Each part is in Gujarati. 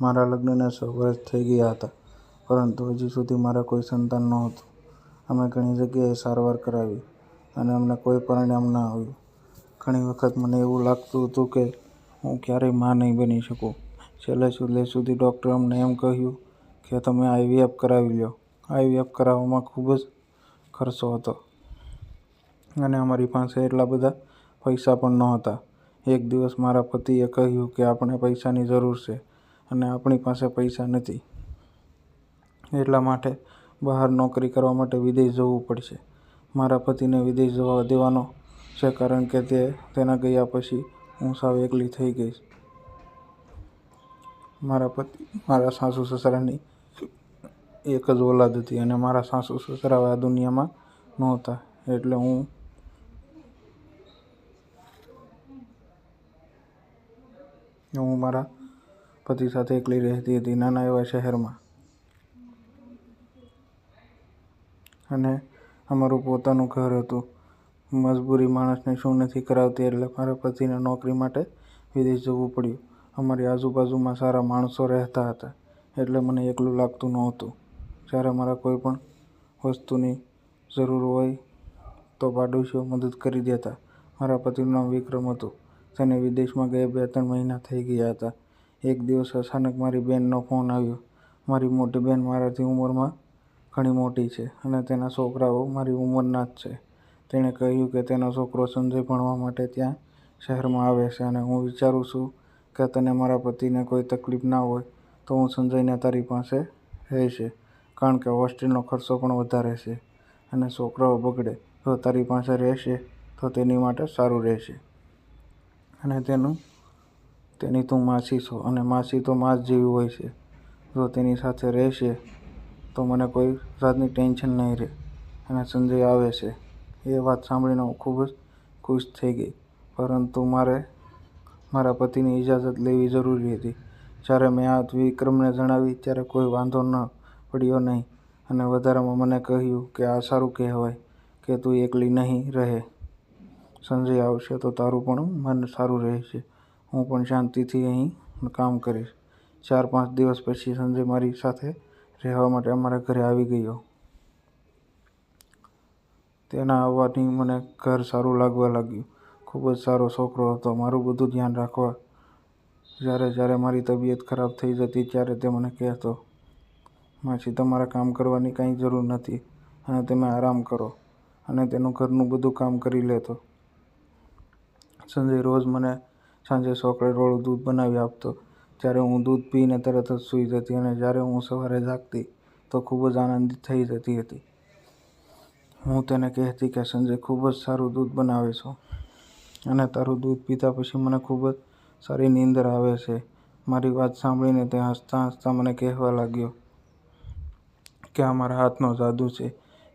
મારા લગ્નને સો વર્ષ થઈ ગયા હતા, પરંતુ હજી સુધી મારા કોઈ સંતાન નહોતું. અમે ઘણી જગ્યાએ સારવાર કરાવી અને અમને કોઈ પરિણામ ન આવ્યું. ઘણી વખત મને એવું લાગતું હતું કે હું ક્યારેય મા નહીં બની શકું. છેલ્લે છેલ્લે સુધી ડૉક્ટરે અમને એમ કહ્યું કે તમે આઈવીએફ કરાવી લો. આઈવીએફ કરાવવામાં ખૂબ જ ખર્ચો હતો અને અમારી પાસે એટલા બધા પૈસા પણ નહોતા. એક દિવસ મારા પતિએ કહ્યું કે આપણે પૈસાની જરૂર છે અને આપણી પાસે પૈસા નથી. એટલા માટે બહાર નોકરી કરવા માટે વિદેશ જવું પડશે. મારા પતિને વિદેશ જવા દેવાનો છે કારણ કે તે તેના ગયા પછી હું સાવ એકલી થઈ ગઈશ. મારા પતિ, મારા સાસુ-સસરાની એક જ ઓલાદ હતી અને મારા સાસુ-સસરા આ દુનિયામાં નહોતા એટલે હું હું મારા પતિ સાથે એકલી રહેતી હતી નાના એવા શહેરમાં. અને અમારું પોતાનું ઘર હતું. મજબૂરી માણસને શું નથી કરાવતી એટલે મારા પતિને નોકરી માટે વિદેશ જવું પડ્યું. અમારી આજુબાજુમાં સારા માણસો રહેતા હતા એટલે મને એકલું લાગતું નહોતું. જ્યારે મારા કોઈ પણ વસ્તુની જરૂર હોય તો પાડોશીઓ મદદ કરી દેતા. મારા પતિનું નામ વિક્રમ હતું. તેને વિદેશમાં ગયા બે-ત્રણ મહિના થઈ ગયા હતા. એક દિવસ અચાનક મારી બહેનનો ફોન આવ્યો. મારી મોટી બહેન મારાથી ઉંમરમાં ઘણી મોટી છે અને તેના છોકરાઓ મારી ઉંમરના જ છે. તેણે કહ્યું કે તેનો છોકરો સંજય ભણવા માટે ત્યાં શહેરમાં આવે છે અને હું વિચારું છું કે તને મારા પતિને કોઈ તકલીફ ના હોય તો હું સંજયને તારી પાસે રહેશે કારણ કે હોસ્ટેલનો ખર્ચો પણ વધારે છે અને છોકરાઓ બગડે જો તારી પાસે રહેશે તો તેની માટે સારું રહેશે. અને તેની તું માસી છો અને માસી તો માસ જેવી હોય છે. જો તેની સાથે રહેશે, તો મને કોઈ જાતની ટેન્શન નહીં રહે. અને સંજય આવે છે. એ વાત સાંભળીને હું ખૂબ જ ખુશ થઈ ગઈ પરંતુ મારે મારા પતિની ઇજાજત લેવી જરૂરી હતી. જ્યારે મેં આ વિક્રમને જણાવી, ત્યારે કોઈ વાંધો ન પડ્યો નહીં અને વધારામાં મને કહ્યું કે આ સારું કહેવાય કે તું એકલી નહીં રહે. સંજય આવશે તો તારું પણ મન સારું રહેશે. હું પણ શાંતિથી અહીં કામ કરીશ. ચાર-પાંચ દિવસ પછી સંજય મારી સાથે રહેવા માટે અમારા ઘરે આવી ગયો. તેના આવવાથી મને ઘર સારું લાગવા લાગ્યું. ખૂબ જ સારો છોકરો હતો. મારું બધું ધ્યાન રાખવા. જ્યારે જ્યારે મારી તબિયત ખરાબ થઈ જતી ત્યારે તે મને કહેતો, માસી તમારે કામ કરવાની કાંઈ જરૂર નથી અને તમે આરામ કરો અને તેનું ઘરનું બધું કામ કરી લેતો. સંજય રોજ મને સાંજે ચોકલેટવાળું દૂધ બનાવી આપતો. ત્યારે હું દૂધ પીને તરત જ સૂઈ જતી અને જ્યારે હું સવારે જાગતી, તો ખૂબ જ આનંદિત થઈ જતી હતી. હું તેને કહેતી કે, સંજય, ખૂબ જ સારું દૂધ બનાવે છો અને તારું દૂધ પીતા પછી મને ખૂબ જ સારી નીંદર આવે છે. મારી વાત સાંભળીને તે હસતા હસતા મને કહેવા લાગ્યો કે, આ મારા હાથનો જાદુ છે.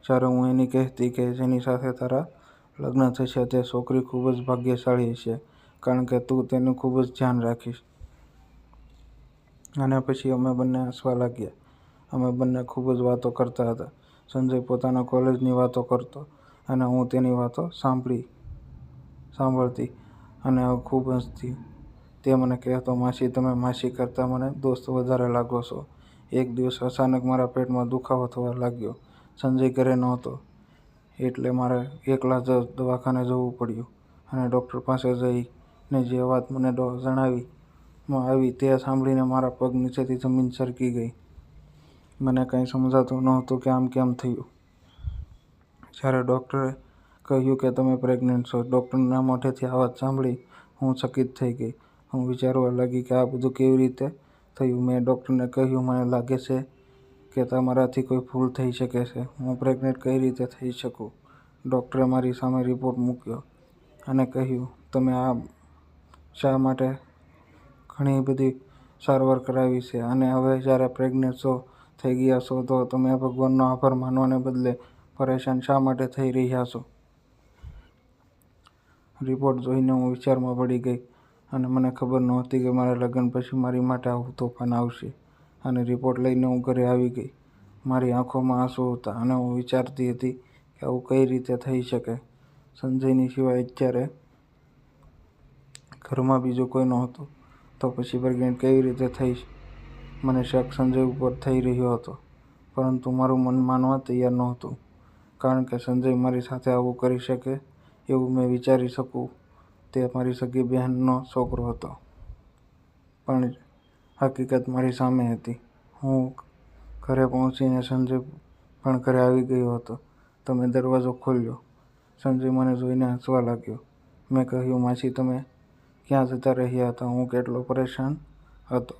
જ્યારે હું એની કહેતી કે, જેની સાથે તારા લગ્ન થશે, તે છોકરી ખૂબ જ ભાગ્યશાળી હશે કારણ કે તું તેનું ખૂબ જ ધ્યાન રાખીશ. અને પછી અમે બંને હસવા લાગ્યા. અમે બંને ખૂબ જ વાતો કરતા હતા. સંજય પોતાના કોલેજની વાતો કરતો અને હું તેની વાતો સાંભળી સાંભળતી અને ખૂબ હસતી. તે મને કહેતો, માસી તમે માસી કરતાં મને દોસ્ત વધારે લાગો છો. એક દિવસ અચાનક મારા પેટમાં દુખાવો થવા લાગ્યો. સંજય ઘરે નહોતો એટલે મારે એકલા જ દવાખાને જવું પડ્યું અને ડૉક્ટર પાસે જઈને જે વાત મને જણાવવામાં આવી તે સાંભળીને મારા પગ નીચેથી જમીન સરકી ગઈ. મને કંઈ સમજાતું નહોતું કે આમ કેમ થયું. જ્યારે ડૉક્ટરે કહ્યું કે તમે પ્રેગ્નન્ટ છો. ડૉક્ટરના મોઢેથી આ વાત સાંભળી હું ચકિત થઈ ગઈ. હું વિચારવા લાગી કે આ બધું કેવી રીતે થયું. મેં ડૉક્ટરને કહ્યું, મને લાગે છે કે તમારાથી કોઈ ભૂલ થઈ શકે છે. હું પ્રેગ્નન્ટ કઈ રીતે થઈ શકું. ડૉક્ટરે મારી સામે રિપોર્ટ મૂક્યો અને કહ્યું, તમે શા માટે ઘણી બધી સારવાર કરાવી છે અને હવે જ્યારે પ્રેગ્નન્ટ થઈ ગયા છો, તો તમે ભગવાનનો આભાર માનવાને બદલે પરેશાન શા માટે થઈ રહ્યા છો. રિપોર્ટ જોઈને હું વિચારમાં પડી ગઈ અને મને ખબર નહોતી કે મારા લગ્ન પછી મારી માટે આવું તોફાન આવશે અને રિપોર્ટ લઈને હું ઘરે આવી ગઈ. મારી આંખોમાં આંસુ હતા અને હું વિચારતી હતી કે આવું કઈ રીતે થઈ શકે. સંજયની સિવાય અત્યારે ઘરમાં બીજું કોઈ નહોતું, તો પછી પ્રેગ્નન્ટ કેવી રીતે થઈશ. મને શક સંજય ઉપર થઈ રહ્યો હતો, પરંતુ મારું મન માનવા તૈયાર નહોતું, કારણ કે સંજય મારી સાથે આવું કરી શકે એવું મેં વિચારી શકું, તે મારી સગી બહેનનો છોકરો હતો. પણ હકીકત મારી સામે હતી. હું ઘરે પહોંચીને સંજય પણ ઘરે આવી ગયો હતો. તો મેં દરવાજો ખોલ્યો. સંજય મને જોઈને હસવા લાગ્યો. મેં કહ્યું, માસી, તમે ક્યાં જતા રહ્યા હતા? હું કેટલો પરેશાન હતો?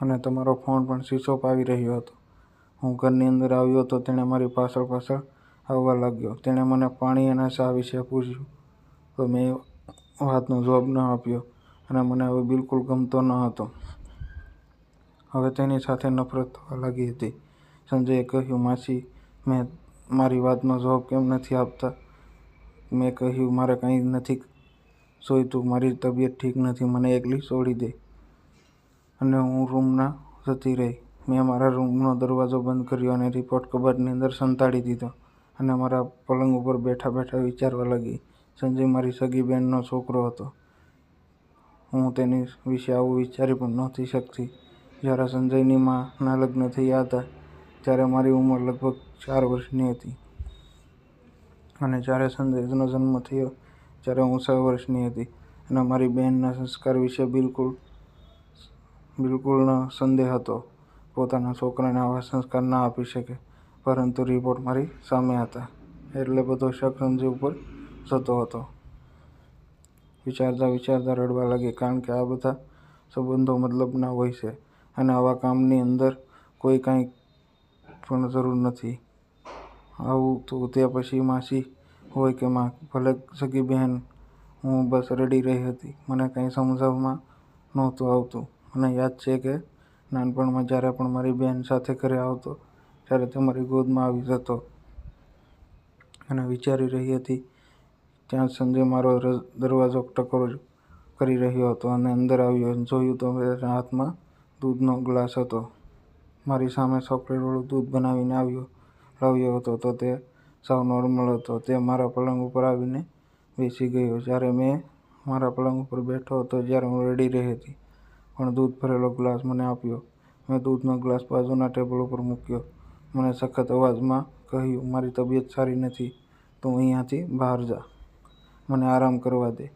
અને તમારો ફોન પણ સ્વિચ ઓફ આવી રહ્યો હતો. હું ઘરની અંદર આવ્યો તો તેણે મારી પાછળ પાછળ આવવા લાગ્યો. તેણે મને પાણી અને શા વિશે પૂછ્યું. તો મેં વાતનો જવાબ ન આપ્યો અને મને હવે બિલકુલ ગમતો ન હતો. હવે તેની સાથે નફરત થવા લાગી હતી. સંજયે કહ્યું, માસી, મેં મારી વાતનો જવાબ કેમ નથી આપતા? મેં કહ્યું, મારે કંઈ નથી જોઈતું મારી તબિયત ઠીક નથી, મને એકલી છોડી દે. અને હું રૂમના જતી રહી. મેં મારા રૂમનો દરવાજો બંધ કર્યો અને રિપોર્ટ કબાટની અંદર સંતાડી દીધો અને મારા પલંગ ઉપર બેઠા બેઠા વિચારવા લાગી. સંજય મારી સગી બહેનનો છોકરો હતો. હું તેની વિશે આવું વિચારી પણ નહોતી શકતી. જ્યારે સંજયની માના લગ્ન થયા હતા, ત્યારે મારી ઉંમર લગભગ ચાર વર્ષની હતી. અને જ્યારે સંજયનો જન્મ થયો ત્યારે હું છ વર્ષની હતી અને મારી બહેનના સંસ્કાર વિશે બિલકુલ બિલકુલ ન સંદેહ હતો. પોતાના છોકરાને આવા સંસ્કાર ના આપી શકે, પરંતુ રિપોર્ટ મારી સામે હતા. એટલે બધો શક સંજય ઉપર જતો હતો. વિચારતા વિચારતા રડવા લાગી, કારણ કે આ બધા સંબંધો મતલબના હોય છે અને આવા કામની અંદર કોઈ કાંઈ પણ જરૂર નથી. આવું તો ત્યાં પછી માસી હોય કે માં, ભલે સગી બહેન, હું બસ રડી રહી હતી. મને કંઈ સમજાવવામાં નહોતું આવતું. મને યાદ છે કે નાનપણમાં જ્યારે પણ મારી બહેન સાથે ઘરે આવતો, ત્યારે તે મારી ગોદમાં આવી જતો. અને વિચારી રહી હતી, ત્યાં સંજય મારો દરવાજો ટકોર કરી રહ્યો હતો અને અંદર આવ્યો જોયું તો તેના હાથમાં દૂધનો ગ્લાસ હતો. મારી સામે ચોકલેટવાળું દૂધ બનાવીને આવ્યો, લાવ્યો હતો તો તે સાવ નોર્મલ હતો. તે મારા પલંગ ઉપર આવીને બેસી ગયો. જ્યારે મેં મારા પલંગ ઉપર બેઠો હતો, જ્યારે હું રડી રહી હતી, પણ દૂધ ભરેલો ગ્લાસ મને આપ્યો. મેં દૂધનો ગ્લાસ બાજુના ટેબલ ઉપર મૂક્યો. મને સખત અવાજમાં કહ્યું, મારી તબિયત સારી નથી, તું અહીંયાથી બહાર જા. મને આરામ કરવા દે.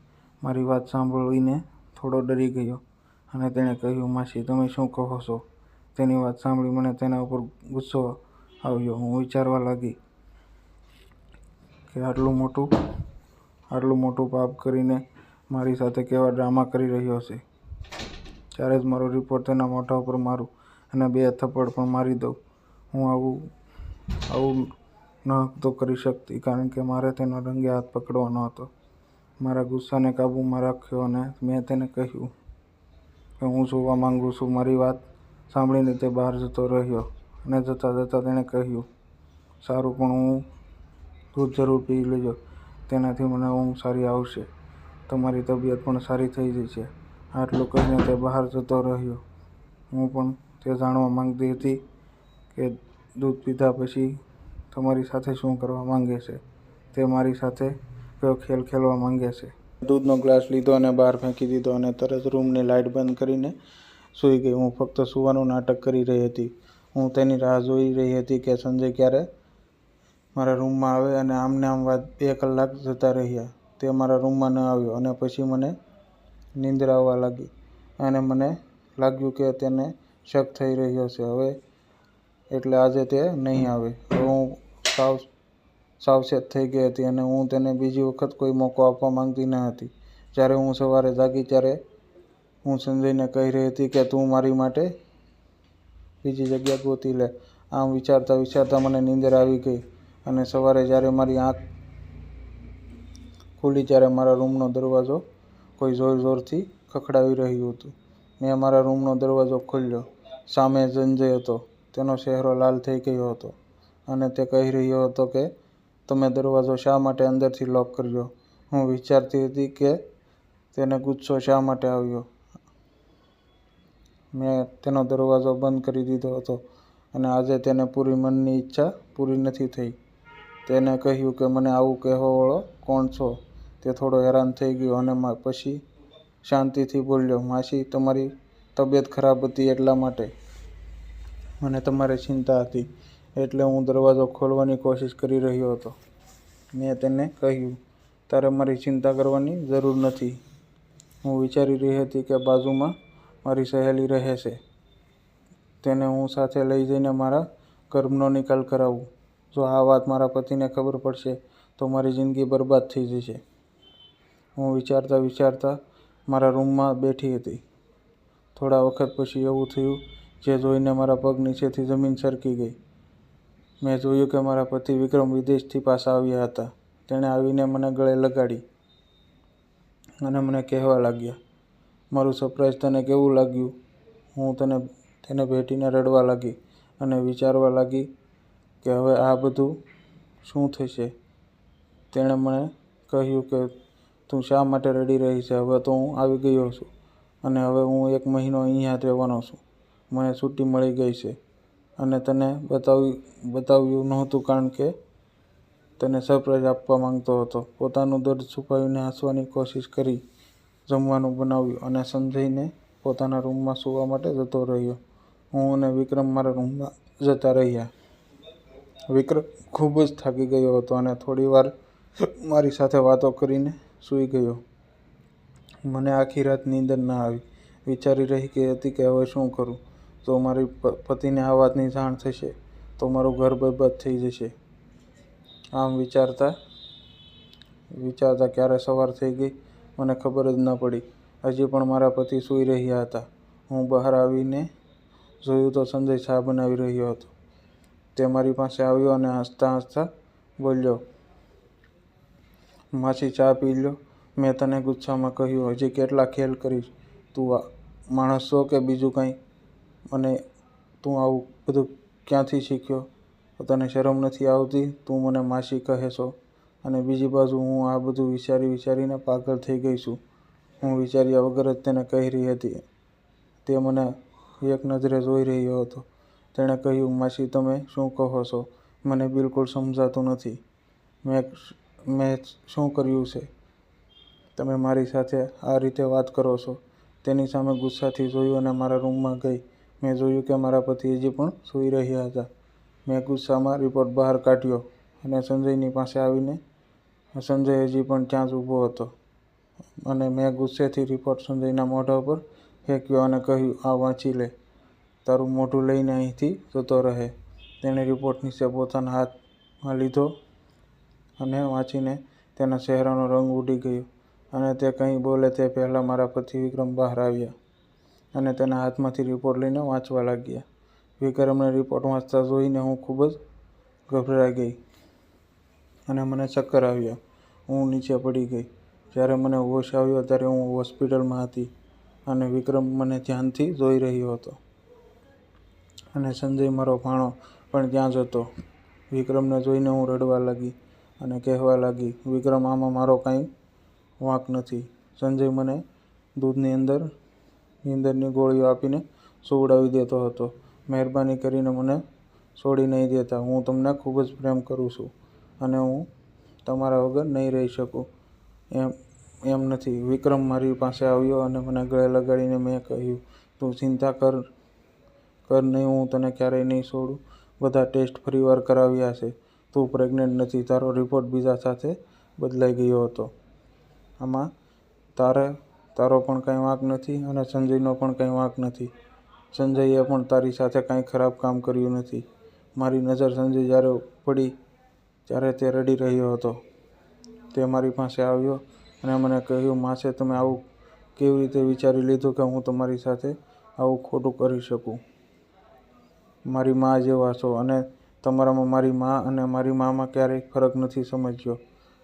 મારી વાત સાંભળીને થોડો ડરી ગયો અને તેણે કહ્યું, માસી, તમે શું કહો છો? તેની વાત સાંભળી મને તેના ઉપર ગુસ્સો આવ્યો. હું વિચારવા લાગી કે આટલું મોટું આટલું મોટું પાપ કરીને મારી સાથે કેવા ડ્રામા કરી રહ્યો છે? ત્યારે જ મારો રિપોર્ટ તેના મોઢા ઉપર મારું અને બે થપ્પડ પણ મારી દઉં. હું આવું આવું ન તો કરી શકતી, કારણ કે મારે તેનો રંગે હાથ પકડવાનો હતો. મારા ગુસ્સાને કાબૂમાં રાખ્યો અને મેં તેને કહ્યું કે હું જોવા માંગુ છું, મારી વાત સાંભળીને તે બહાર જતો રહ્યો અને જતાં જતાં તેણે કહ્યું, સારું, પણ હું દૂધ જરૂર પી લેજો. તેનાથી મને ઊંઘ સારી આવશે. તમારી તબિયત પણ સારી થઈ જશે. આટલું કહીને તે બહાર જતો રહ્યો. હું પણ તે જાણવા માંગતી હતી કે દૂધ પીધા પછી તમારી સાથે શું કરવા માંગે છે. તે મારી સાથે કયો ખેલ ખેલવા માંગે છે. દૂધનો ગ્લાસ લીધો અને બહાર ફેંકી દીધો અને તરત રૂમની લાઇટ બંધ કરીને સૂઈ ગઈ. હું ફક્ત સૂવાનું નાટક કરી રહી હતી. હું તેની રાહ જોઈ રહી હતી કે સંજય ક્યારે મારા રૂમમાં આવે અને આમને આમ વાત બે કલાક જતા રહ્યા. તે મારા રૂમમાં ન આવ્યો અને પછી મને નીંદર આવવા લાગી અને મને લાગ્યું કે તેને શક થઈ રહ્યો છે. હવે એટલે આજે તે નહીં આવે. હું સાવ, સાવચેત થઈ ગઈ હતી અને હું તેને બીજી વખત કોઈ મોકો આપવા માંગતી ન હતી. જ્યારે હું સવારે જાગી ત્યારે હું સંજયને કહી રહી હતી કે તું મારી માટે બીજી જગ્યા ગોતી લે. આમ વિચારતા વિચારતા મને નીંદર આવી ગઈ. અને સવારે જ્યારે મારી આંખ ખુલી ત્યારે મારા રૂમનો દરવાજો કોઈ જોર જોરથી ખખડાવી રહ્યું હતું. મેં મારા રૂમનો દરવાજો ખોલ્યો. સામે સંજય હતો. તેનો ચહેરો લાલ થઈ ગયો હતો અને તે કહી રહ્યો હતો કે, તમે દરવાજો શા માટે અંદરથી લોક કર્યો? હું વિચારતી હતી કે તેને ગુસ્સો શા માટે આવ્યો? મેં તેનો દરવાજો બંધ કરી દીધો હતો અને આજે તેને પૂરી મનની ઈચ્છા પૂરી નથી થઈ. તેને કહ્યું કે, મને આવું કહેવાવાળો કોણ છો? તે થોડો હેરાન થઈ ગયો અને પછી શાંતિથી બોલ્યો, માસી, તમારી તબિયત ખરાબ હતી એટલા માટે. મને તમારી ચિંતા હતી, એટલે હું દરવાજો ખોલવાની કોશિશ કરી રહ્યો હતો. મેં તેને કહ્યું, તારે મારી ચિંતા કરવાની જરૂર નથી. હું વિચારી રહી હતી કે બાજુમાં મારી સહેલી રહે છે તેને હું સાથે લઈ જઈને મારા ગર્ભનો નિકાલ કરાવું. જો આ વાત મારા પતિને ખબર પડશે, તો મારી જિંદગી બરબાદ થઈ જશે. હું વિચારતા વિચારતા મારા રૂમમાં બેઠી હતી. થોડા વખત પછી એવું થયું, જે જોઈને મારા પગ નીચેથી જમીન સરકી ગઈ. મેં જોયું કે મારા પતિ વિક્રમ વિદેશથી પાછા આવ્યા હતા. તેણે આવીને મને ગળે લગાડી અને મને કહેવા લાગ્યા, મારું સરપ્રાઈઝ તને કેવું લાગ્યું? હું તને, તેને ભેટીને રડવા લાગી અને વિચારવા લાગી કે હવે આ બધું શું થશે? તેણે મને કહ્યું કે તું શા માટે રડી રહી છે? હવે તો હું આવી ગયો છું અને હવે હું એક મહિનો અહીંયા રહેવાનો છું. મને છુટ્ટી મળી ગઈ છે અને તને બતાવી, બતાવ્યું નહોતું કારણ કે તને સરપ્રાઈઝ આપવા માંગતો હતો. પોતાનું દર્દ છુપાવીને હસવાની કોશિશ કરી જમવાનું બનાવ્યું અને સંજયને પોતાના રૂમમાં સૂવા માટે જતો રહ્યો. હું અને વિક્રમ મારા રૂમમાં જતા રહ્યા. વિક્રમ ખૂબ જ થાકી ગયો હતો અને થોડી વાર મારી સાથે વાતો કરીને સૂઈ ગયો. મને આખી રાત નીંદર ના આવી. વિચારી રહી કે હતી કે હવે શું કરું? તો મારી પતિને આ વાતની જાણ થશે તો મારું ઘર બરબાદ થઈ જશે. આમ વિચારતા વિચારતા ક્યારે સવાર થઈ ગઈ મને ખબર જ ન પડી. હજી પણ મારા પતિ સૂઈ રહ્યા હતા. હું બહાર આવીને જોયું તો સંજય ચા બનાવી રહ્યો હતો. તે મારી પાસે આવ્યો અને હસતા હસતા બોલ્યો, માસી, ચા પી લો મેં તને ગુસ્સામાં કહ્યું, હજી કેટલા ખેલ કરીશ. તું માણસ છો કે બીજું કંઈ? અને તું આવું બધું ક્યાંથી શીખ્યો? તને શરમ નથી આવતી? તું મને માસી કહે છો. અને બીજી બાજુ હું આ બધું વિચારી વિચારીને પાગલ થઈ ગઈ છું. હું વિચાર્યા વગર જ તેને કહી રહી હતી. તે મને એક નજરે જોઈ રહ્યો હતો. તેણે કહ્યું, માસી, તમે શું કહો છો? મને બિલકુલ સમજાતું નથી. મેં મેં શું કર્યું છે? તમે મારી સાથે આ રીતે વાત કરો છો? તેની સામે ગુસ્સાથી જોયું અને મારા રૂમમાં ગઈ. મેં જોયું કે મારા પતિ હજી પણ સૂઈ રહ્યા હતા. મેં ગુસ્સામાં રિપોર્ટ બહાર કાઢ્યો અને સંજયની પાસે આવીને, સંજય હજી પણ ત્યાં જ ઊભો હતો. અને મેં ગુસ્સેથી રિપોર્ટ સંજયના મોઢા પર ફેંક્યો અને કહ્યું, આ વાંચી લે. તારું મોઢું લઈને અહીંથી જતો રહે. તેણે રિપોર્ટ નીચે પોતાના હાથમાં લીધો અને વાંચીને તેના ચહેરાનો રંગ ઉડી ગયો અને તે કંઈ બોલે તે પહેલાં મારા પતિ વિક્રમ બહાર આવ્યા અને તેના હાથમાંથી રિપોર્ટ લઈને વાંચવા લાગ્યા. વિક્રમને રિપોર્ટ વાંચતા જોઈને હું ખૂબ જ ગભરાઈ ગઈ અને મને ચક્કર આવ્યા. હું નીચે પડી ગઈ. જ્યારે મને હોશ આવ્યો ત્યારે હું હોસ્પિટલમાં હતી અને વિક્રમ મને ધ્યાનથી જોઈ રહ્યો હતો. અને સંજય મારો ભાણો પણ ત્યાં જ હતો. વિક્રમને જોઈને હું રડવા લાગી અને કહેવા લાગી, વિક્રમ, આમાં મારો કાંઈ વાંક નથી. સંજય મને દૂધની અંદર, નીંદરની ગોળીઓ આપીને સુવડાવી દેતો હતો. મહેરબાની કરીને મને છોડી નહીં દેતા. હું તમને ખૂબ જ પ્રેમ કરું છું અને હું તમારા વગર નહીં રહી શકું. એમ એમ નથી. વિક્રમ મારી પાસે આવ્યો અને મને ગળે લગાડીને મેં કહ્યું, તું ચિંતા કર કર નહીં, હું તને ક્યારેય નહીં છોડું. બધા ટેસ્ટ ફરીવાર કરાવ્યા છે. તું પ્રેગ્નન્ટ નથી, તારો રિપોર્ટ બીજા સાથે બદલાઈ ગયો હતો. આમાં તારે, તારો પણ કંઈ વાંક નથી અને સંજયનો પણ કંઈ વાંક નથી. સંજયે પણ તારી સાથે કાંઈ ખરાબ કામ કર્યું નથી. મારી નજર સંજય જ્યારે પડી, ત્યારે તે રડી રહ્યો હતો. તે મારી પાસે આવ્યો અને મને કહ્યું, માસે, તમે આવું કેવી રીતે વિચારી લીધું કે હું તમારી સાથે આવું ખોટું કરી શકું? મારી મા જેવા છો અને તમારામાં મારી મા અને મારી મામાં ક્યારેય ફરક નથી સમજ્યો.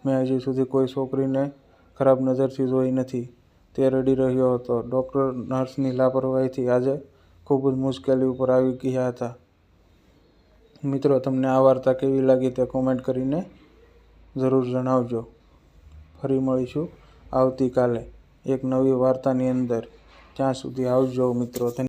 મેં હજી સુધી કોઈ છોકરીને ખરાબ નજરથી જોઈ નથી. તે રડી રહ્યો હતો. ડૉક્ટર નર્સની લાપરવાહીથી આજે ખૂબ જ મુશ્કેલી ઉપર આવી ગયા હતા. મિત્રો, તમને આ વાર્તા કેવી લાગી તે કોમેન્ટ કરીને જરૂર જણાવજો. ફરી મળીશું આવતીકાલે એક નવી વાર્તાની અંદર. ત્યાં સુધી આવજો મિત્રો.